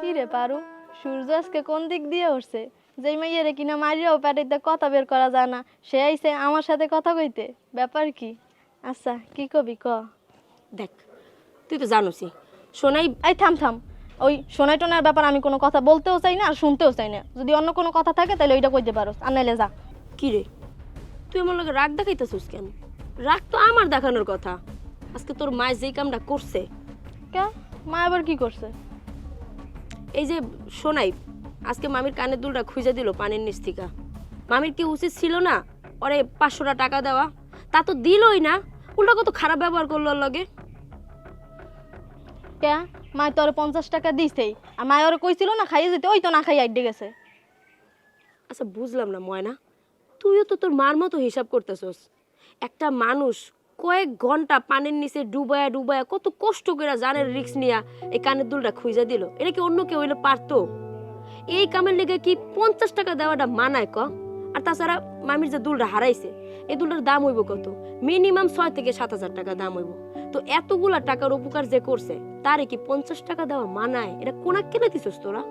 কি রে পারু? সূর্য আজকে কোন দিক দিয়ে উঠছে? যেই মাইয়ারে কিনা মারিয়াও প্যাটিতে কথা বের করা যায় না সে আইছে আমার সাথে কথা কইতে। ব্যাপার কি? আচ্ছা কি কবি ক? দেখ তুই তো জানোসই সোনাই এই থাম থাম। ওই সোনাই টোনার ব্যাপার আমি কোনো কথা বলতেও চাই না আর শুনতেও চাই না। যদি অন্য কোনো কথা থাকে তাহলে ওইটা কইতে পারো। আর নাইলে যা। কি রে? তুই আমার লগে রাগ দেখাইতেছিস কেন? রাগ তো আমার দেখানোর কথা। আজকে তোর মায় যেই কামটা করছে। কে? মা আবার কি করছে? এই যে সোনাই আজকে মামির কানের দুলটা খুঁজে দিল পানির নিচ থেকে। মামির কি উচিত ছিল না ওরে পাঁচশোটা টাকা দেওয়া? তা তো দিলই না। উল্টা কত খারাপ ব্যবহার করল লগে? কে? মা তোর পঞ্চাশ টাকা দিছেই আর মা ওর কইছিল না খাইয়ে যেতে ওই তো না খাই আইডে গেছে। আচ্ছা বুঝলাম না ময়না। তুইও তো তোর মার মতো হিসাব করতেছস। একটা মানুষ কয়েক ঘণ্টা পানির নিচে ডুবায়া ডুবায়া কত কষ্ট করে জানের রিক্স নিয়া এই কানের দুলটা খুঁজে দিল। এটা কি অন্য কেউ হইলে পারতো? এই কামের লেগে কি পঞ্চাশ টাকা দেওয়াটা মানায় ক? আর তাছাড়া মামির যে দুলটা হারাইছে, এই দুলটার দাম হইব কত? মিনিমাম ছয় থেকে সাত হাজার টাকা দাম হইব। তো এতগুলা টাকার উপকার যে করছে, তারে কি পঞ্চাশ টাকা দেওয়া মানায়? এটা কোনা কেনে দিছস তোরা?